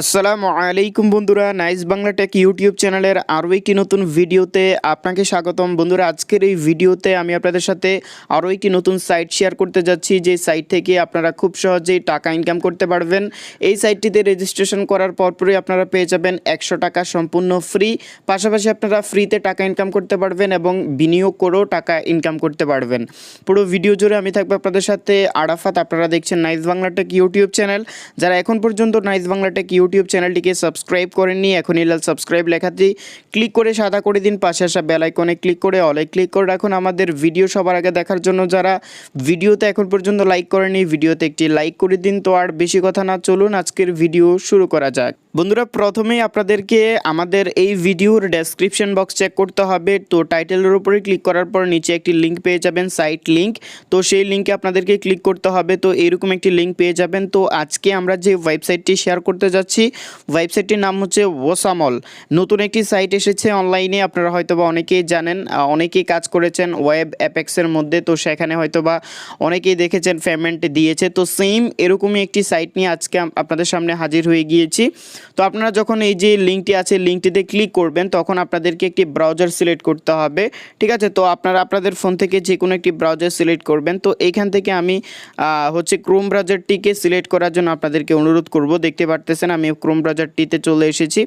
আসসালামু আলাইকুম বন্ধুরা, নাইস বাংলা টেক ইউটিউব চ্যানেলের আরও একটি নতুন ভিডিওতে আপনাকে স্বাগতম। বন্ধুরা, আজকের এই ভিডিওতে আমি আপনাদের সাথে আরও একটি নতুন সাইট শেয়ার করতে যাচ্ছি, যে সাইট থেকে আপনারা খুব সহজেই টাকা ইনকাম করতে পারবেন। এই সাইটটিতে রেজিস্ট্রেশন করার পরপরই আপনারা পেয়ে যাবেন একশো টাকা সম্পূর্ণ ফ্রি পাশাপাশি আপনারা ফ্রিতে টাকা ইনকাম করতে পারবেন এবং বিনিয়োগ করেও টাকা ইনকাম করতে পারবেন। পুরো ভিডিও জুড়ে আমি থাকব আপনাদের সাথে আরাফাত, আপনারা দেখছেন nice Bangla tech YouTube channel. যারা এখন পর্যন্ত নাইস বাংলা টেক ইউটিউব চ্যানেলটিকে সাবস্ক্রাইব করেননি, এখনই লাল সাবস্ক্রাইব লেখাটি ক্লিক করে সাদা করে দিন, পাশে আসা বেল আইকনে ক্লিক করে অলে ক্লিক করে রাখুন। আমাদের ভিডিও সবার আগে দেখার জন্য যারা ভিডিওতে এখন পর্যন্ত লাইক করেনি ভিডিওতে একটি লাইক করে দিন। তো আর বেশি কথা না, চলুন আজকের ভিডিও শুরু করা যাক। বন্ধুরা, প্রথমেই আপনাদেরকে আমাদের এই ভিডিওর ডেসক্রিপশন বক্স চেক করতে হবে। তো টাইটেলের উপরে ক্লিক করার পর নিচে একটি লিঙ্ক পেয়ে যাবেন সাইট লিঙ্ক তো সেই লিঙ্কে আপনাদেরকে ক্লিক করতে হবে। তো এরকম একটি লিঙ্ক পেয়ে যাবেন। তো আজকে আমরা যে ওয়েবসাইটটি শেয়ার করতে যাচ্ছি ওয়েবসাইটটির নাম হচ্ছে ওসামল নতুন একটি সাইট এসেছে অনলাইনে আপনারা হয়তোবা অনেকেই জানেন অনেকেই কাজ করেছেন ওয়েব অ্যাপেক্সের মধ্যে, তো সেখানে হয়তোবা অনেকেই দেখেছেন পেমেন্ট দিয়েছে। তো সেম এরকমই একটি সাইট নিয়ে আজকে আপনাদের সামনে হাজির হয়ে গিয়েছি। তো আপনারা যখন এই যে লিঙ্কটি আছে লিঙ্কটিতে ক্লিক করবেন, তখন আপনাদেরকে একটি ব্রাউজার সিলেক্ট করতে হবে। ঠিক আছে? তো আপনারা আপনাদের ফোন থেকে যে কোনো একটি ব্রাউজার সিলেক্ট করবেন। তো এইখান থেকে আমি হচ্ছে ক্রোম ব্রাউজারটিকে সিলেক্ট করার জন্য আপনাদেরকে অনুরোধ করব। দেখতে পারতেছেন, আমি ক্রোম ব্রাউজারটিতে চলে এসেছি।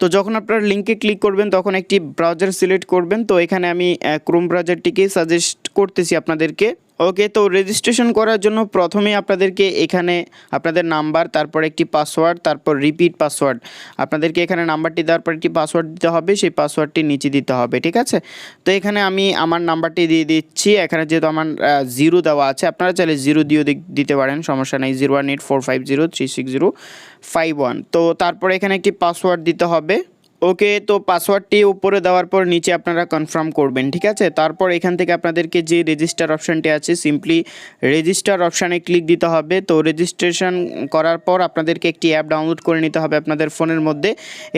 তো যখন আপনারা লিঙ্কে ক্লিক করবেন, তখন একটি ব্রাউজার সিলেক্ট করবেন। তো এখানে আমি ক্রোম ব্রাউজারটিকে সাজেস্ট করতেছি আপনাদেরকে। ওকে তো রেজিস্ট্রেশন করার জন্য প্রথমেই আপনাদেরকে এখানে আপনাদের নাম্বার তারপর একটি পাসওয়ার্ড তারপর রিপিট পাসওয়ার্ড আপনাদেরকে এখানে নাম্বারটি দেওয়ার পর একটি পাসওয়ার্ড দিতে হবে, সেই পাসওয়ার্ডটি নিচে দিতে হবে, ঠিক আছে? তো এখানে আমি আমার নাম্বারটি দিয়ে দিচ্ছি, এখানে যেহেতু আমার জিরো দেওয়া আছে, আপনারা চাইলে জিরো দিয়েও দিতে পারেন, সমস্যা নেই zero one eight four five zero three six zero five one তো তারপরে এখানে একটি পাসওয়ার্ড দিতে হবে ওকে, তো পাসওয়ার্ডটি উপরে দেওয়ার পর নিচে আপনারা কনফার্ম করবেন, ঠিক আছে? তারপর এখান থেকে আপনাদেরকে যে রেজিস্টার অপশানটি আছে সিম্পলি রেজিস্টার অপশানে ক্লিক দিতে হবে। তো রেজিস্ট্রেশন করার পর আপনাদেরকে একটি অ্যাপ ডাউনলোড করে নিতে হবে আপনাদের ফোনের মধ্যে।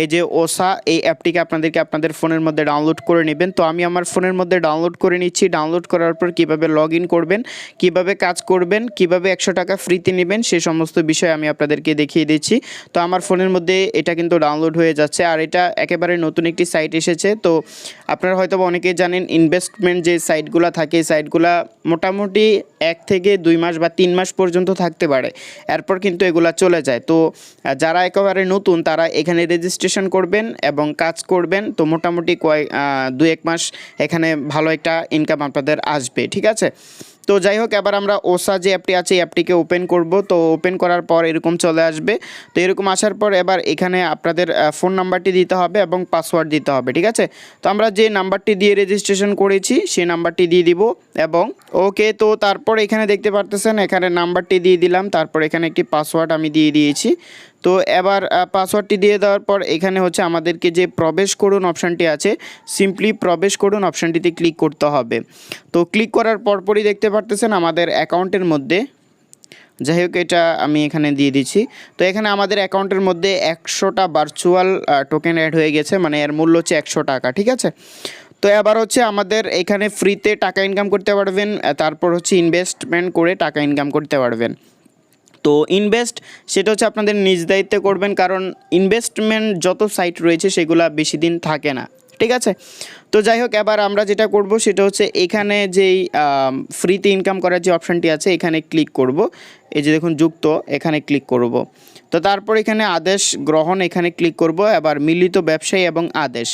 এই যে ওসা, এই অ্যাপটিকে আপনাদেরকে আপনাদের ফোনের মধ্যে ডাউনলোড করে নেবেন। তো আমি আমার ফোনের মধ্যে ডাউনলোড করে নিচ্ছি। ডাউনলোড করার পর কীভাবে লগ করবেন, কীভাবে কাজ করবেন, কীভাবে একশো টাকা ফ্রিতে নেবেন, সে সমস্ত বিষয় আমি আপনাদেরকে দেখিয়ে দিচ্ছি। তো আমার ফোনের মধ্যে এটা কিন্তু ডাউনলোড হয়ে যাচ্ছে। আর এটা একেবারে নতুন একটি সাইট এসেছে। তো আপনারা হয়তো অনেকেই জানেন ইনভেস্টমেন্ট যে সাইটগুলো থাকে সাইটগুলো মোটামুটি এক থেকে দুই মাস বা তিন মাস পর্যন্ত থাকতে পারে। এরপর কিন্তু এগুলা চলে যায়। তো যারা একেবারে নতুন, তারা এখানে রেজিস্ট্রেশন করবেন এবং কাজ করবেন। তো মোটামুটি কয়েক দু এক মাস এখানে ভালো একটা ইনকাম আপনাদের আসবে। ঠিক আছে? তো যাই হোক এবার আমরা ওসা যে অ্যাপটি আছে অ্যাপটিকে ওপেন করব। তো ওপেন করার পর এরকম চলে আসবে। তো এরকম আসার পর এবার এখানে আপনাদের ফোন নাম্বারটি দিতে হবে এবং পাসওয়ার্ড দিতে হবে, ঠিক আছে? তো আমরা যে নাম্বারটি দিয়ে রেজিস্ট্রেশন করেছি সেই নাম্বারটি দিয়ে দিব এবং ওকে, তো তারপর এখানে দেখতে পারতেছেন, এখানে নাম্বারটি দিয়ে দিলাম। তারপর এখানে একটি পাসওয়ার্ড আমি দিয়ে দিয়েছি। তো এবার পাসওয়ার্ডটি দিয়ে দেওয়ার পর এখানে হচ্ছে আমাদেরকে যে প্রবেশ করুন অপশানটি আছে সিম্পলি প্রবেশ করুন অপশানটিতে ক্লিক করতে হবে। তো ক্লিক করার পরপরই দেখতে পারতেছেন আমাদের অ্যাকাউন্টের মধ্যে, যাই হোক এটা আমি এখানে দিয়ে দিচ্ছি। তো এখানে আমাদের অ্যাকাউন্টের মধ্যে একশোটা ভার্চুয়াল টোকেন অ্যাড হয়ে গেছে মানে এর মূল্য হচ্ছে একশো টাকা, ঠিক আছে? তো এবার হচ্ছে আমাদের এখানে ফ্রিতে টাকা ইনকাম করতে পারবেন তারপর হচ্ছে ইনভেস্টমেন্ট করে টাকা ইনকাম করতে পারবেন। তো ইনভেস্ট সেটা হচ্ছে আপনাদের নিজ দায়িত্বে করবেন, কারণ ইনভেস্টমেন্ট যত সাইট রয়েছে সেগুলো বেশি দিন থাকে না, ঠিক আছে? তো যাই হোক, এবার আমরা যেটা করব সেটা হচ্ছে এখানে যেই ফ্রিতে ইনকাম করার যে অপশানটি আছে, এখানে ক্লিক করব। এই যে দেখুন, যুক্ত, এখানে ক্লিক করব। তো তারপর এখানে আদেশ গ্রহণ এখানে ক্লিক করব। এবার মিলিত ব্যবসায়ী এবং আদেশ।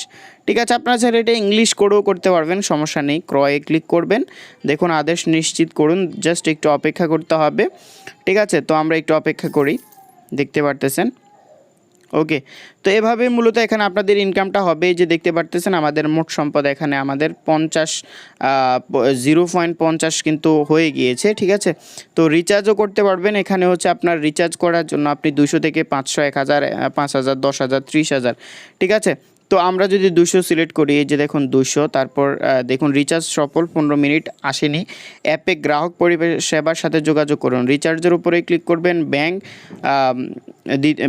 ঠিক আছে, আপনারা চাইলে এটা ইংলিশ করেও করতে পারবেন, সমস্যা নেই। ক্রয়ে ক্লিক করবেন। দেখুন, আদেশ নিশ্চিত করুন। জাস্ট একটু অপেক্ষা করতে হবে। ঠিক আছে, তো আমরা একটু অপেক্ষা করি। দেখতে পারতেছেন? ওকে তো এভাবে মূলত এখানে আপনাদের ইনকামটা হবে। যে দেখতে পারতেছেন, আমাদের মোট সম্পদ এখানে আমাদের পঞ্চাশ জিরো পয়েন্ট পঞ্চাশ কিন্তু হয়ে গিয়েছে, ঠিক আছে? তো রিচার্জও করতে পারবেন। এখানে হচ্ছে আপনার রিচার্জ করার জন্য আপনি দুশো থেকে পাঁচশো, এক হাজার পাঁচ হাজার, দশ হাজার, ত্রিশ হাজার, ঠিক আছে? তো আমরা যদি দুশো সিলেক্ট করি যে দেখুন দুশো তারপর দেখুন রিচার্জ সফল পনেরো মিনিট আসেনি। অ্যাপে গ্রাহক পরিবেশ সেবার সাথে যোগাযোগ করুন। রিচার্জের উপরে ক্লিক করবেন ব্যাংক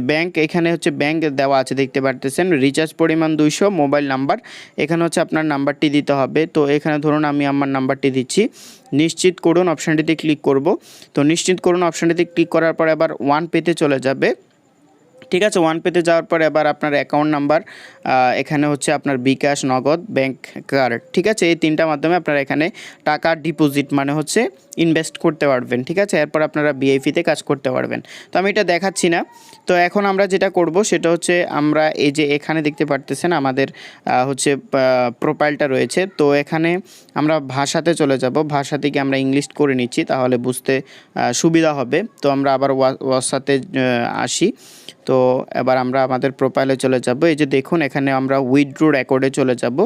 ব্যাংক এখানে হচ্ছে ব্যাংক দেওয়া আছে, দেখতে পারতেছেন। রিচার্জ পরিমাণ দুইশো মোবাইল নাম্বার এখানে হচ্ছে আপনার নাম্বারটি দিতে হবে। তো এখানে ধরুন আমি আমার নাম্বারটি দিচ্ছি। নিশ্চিত করুন অপশানটিতে ক্লিক করব। তো নিশ্চিত করুন অপশানটিতে ক্লিক করার পর আবার ওয়ান পেতে চলে যাবে। ঠিক আছে ওয়ান পেতে যাওয়ার পরে এবার আপনার অ্যাকাউন্ট নাম্বার এখানে হচ্ছে আপনার বিকাশ, নগদ ব্যাংক কার্ড ঠিক আছে? এই তিনটা মাধ্যমে আপনারা এখানে টাকা ডিপোজিট মানে হচ্ছে ইনভেস্ট করতে পারবেন, ঠিক আছে? এরপর আপনারা বিআইপিতে কাজ করতে পারবেন। তো আমি এটা দেখাচ্ছি না। তো এখন আমরা যেটা করব সেটা হচ্ছে আমরা এই যে এখানে দেখতে পারতেছেন আমাদের হচ্ছে প্রোফাইলটা রয়েছে। তো এখানে আমরা ভাষাতে চলে যাব। ভাষা থেকে আমরা ইংলিশ করে নিচ্ছি, তাহলে বুঝতে সুবিধা হবে। তো আমরা আবার ওয়া- ওয়াসাতে আসি। তো এবার আমরা আমাদের প্রোফাইলে চলে যাব। এই যে দেখুন, এখানে আমরা উইথড্রো রেকর্ডে চলে যাব।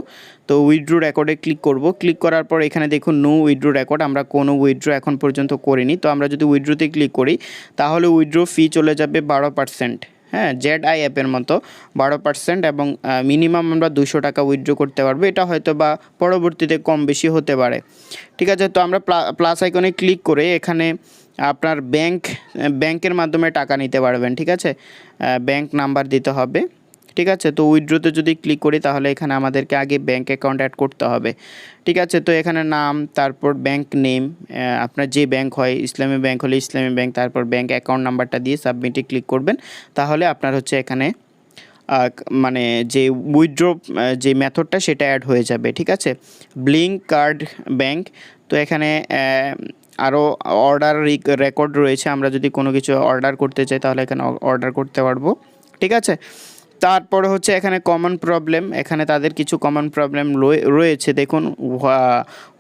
তো উইথড্রো রেকর্ডে ক্লিক করব। ক্লিক করার পর এখানে দেখুন নো উইথড্রো রেকর্ড আমরা কোনো উইথড্রো এখন পর্যন্ত করিনি। তো আমরা যদি উইথড্রোতে ক্লিক করি, তাহলে উইথড্রো ফি চলে যাবে বারো পার্সেন্ট হ্যাঁ জেড আই অ্যাপের মতো। বারো পার্সেন্ট এবং মিনিমাম আমরা দুশো টাকা উইথড্রো করতে পারব। এটা হয়তো বা পরবর্তীতে কম বেশি হতে পারে। ঠিক আছে, তো আমরা প্লাস আইকনে ক্লিক করে এখানে আপনার ব্যাংক ব্যাংকের মাধ্যমে টাকা নিতে পারবেন। ঠিক আছে? ব্যাংক নাম্বার দিতে হবে। ঠিক আছে? তো উইথড্রোতে যদি ক্লিক করি তাহলে এখানে আমাদেরকে আগে ব্যাঙ্ক অ্যাকাউন্ট অ্যাড করতে হবে। ঠিক আছে? তো এখানে নাম, তারপর ব্যাংক নেম আপনার যে ব্যাংক হয়, ইসলামী ব্যাংক হলে ইসলামী ব্যাংক তারপর ব্যাংক অ্যাকাউন্ট নাম্বারটা দিয়ে সাবমিটে ক্লিক করবেন। তাহলে আপনার হচ্ছে এখানে মানে যে উইথড্র যে মেথডটা সেটা অ্যাড হয়ে যাবে। ঠিক আছে? ব্লিঙ্ক কার্ড ব্যাংক তো এখানে আরও অর্ডার রেকর্ড রয়েছে। আমরা যদি কোনো কিছু অর্ডার করতে চাই তাহলে এখানে অর্ডার করতে পারব। ঠিক আছে? তারপরে হচ্ছে এখানে কমন প্রবলেম এখানে তাদের কিছু কমন প্রবলেম রয়েছে। দেখুন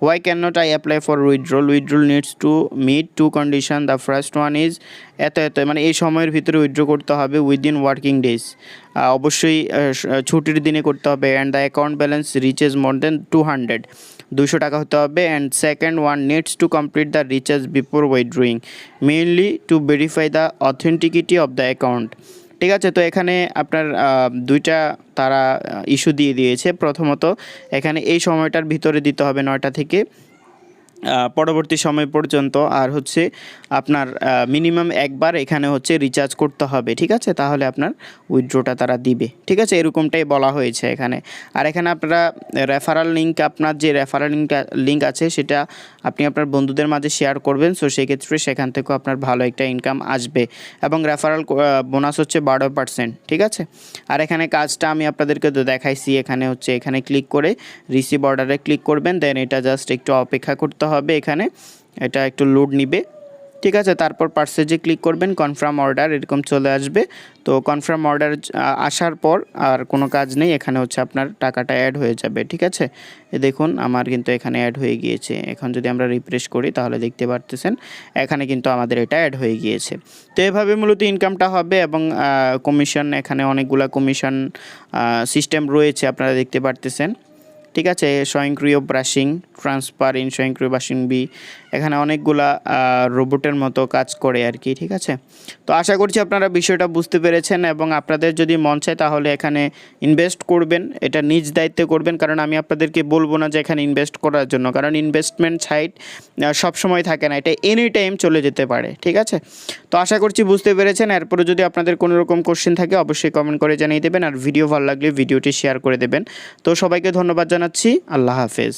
why can not I apply for withdrawal withdrawal needs to meet two condition the first one is এত এত মানে এই সময়ের ভিতরে উইথড্র করতে হবে উইদিন ওয়ার্কিং ডেজ অবশ্যই ছুটির দিনে করতে হবে। And the account balance reaches more than two hundred দুশো টাকা হতে হবে। And second one needs to complete the recharge before withdrawing mainly to verify the authenticity of the account ঠিক আছে, তো এখানে আপনার দুইটা তারা ইস্যু দিয়ে দিয়েছে। প্রথমত, এখানে এই সময়টার ভিতরে দিতে হবে নয়টা থেকে। পরবর্তী সময় পর্যন্ত আর হচ্ছে আপনার মিনিমাম একবার এখানে হচ্ছে রিচার্জ করতে হবে, ঠিক আছে? তাহলে আপনার উইথড্রোটা তারা দিবে, ঠিক আছে? এরকমটাই বলা হয়েছে এখানে। আর এখানে আপনারা রেফারাল লিঙ্ক আপনার যে রেফারাল লিঙ্ক লিঙ্ক আছে, সেটা আপনি আপনার বন্ধুদের মাঝে শেয়ার করবেন। সো সেক্ষেত্রে সেখান থেকেও আপনার ভালো একটা ইনকাম আসবে। এবং রেফারাল বোনাস হচ্ছে বারো পার্সেন্ট ঠিক আছে? আর এখানে কাজটা আমি আপনাদেরকে তো দেখাইছি, এখানে হচ্ছে এখানে ক্লিক করে রিসিভ অর্ডারে ক্লিক করবেন দেন এটা জাস্ট একটু অপেক্ষা করতে হবে এখানে। এটা একটু লোড নিবে। ঠিক আছে, তারপর পার্সেজে ক্লিক করবেন কনফার্ম অর্ডার এরকম চলে আসবে। তো কনফার্ম অর্ডার আসার পর আর কোনো কাজ নেই, এখানে হচ্ছে আপনার টাকাটা অ্যাড হয়ে যাবে, ঠিক আছে? দেখুন, আমার কিন্তু এখানে অ্যাড হয়ে গিয়েছে। এখন যদি আমরা রিফ্রেশ করি, তাহলে দেখতে পারতেছেন, এখানে কিন্তু আমাদের এটা অ্যাড হয়ে গিয়েছে। তো এভাবে মূলত ইনকামটা হবে এবং কমিশন এখানে অনেকগুলা কমিশন সিস্টেম রয়েছে, আপনারা দেখতে পারতেছেন। ঠিক আছে, স্বয়ংক্রিয় ব্রাশিং ট্রান্সফার ইন স্বয়ংক্রিয় ব্রাশিং বি এখানে অনেকগুলা রোবটের মতো কাজ করে আর কি, ঠিক আছে? তো আশা করছি আপনারা বিষয়টা বুঝতে পেরেছেন এবং আপনাদের যদি মন চায় তাহলে এখানে ইনভেস্ট করবেন, এটা নিজ দায়িত্বে করবেন, কারণ আমি আপনাদেরকে বলব না যে এখানে ইনভেস্ট করার জন্য, কারণ ইনভেস্টমেন্ট সাইট সব সময় থাকে না, এটা এনি টাইম চলে যেতে পারে, ঠিক আছে? তো আশা করছি বুঝতে পেরেছেন, এরপরে যদি আপনাদের কোনো রকম কোশ্চেন থাকে অবশ্যই কমেন্ট করে জানিয়ে দেবেন, আর ভিডিও ভালো লাগলে ভিডিওটি শেয়ার করে দেবেন। তো সবাইকে ধন্যবাদ জানাচ্ছি আল্লাহ হাফেজ।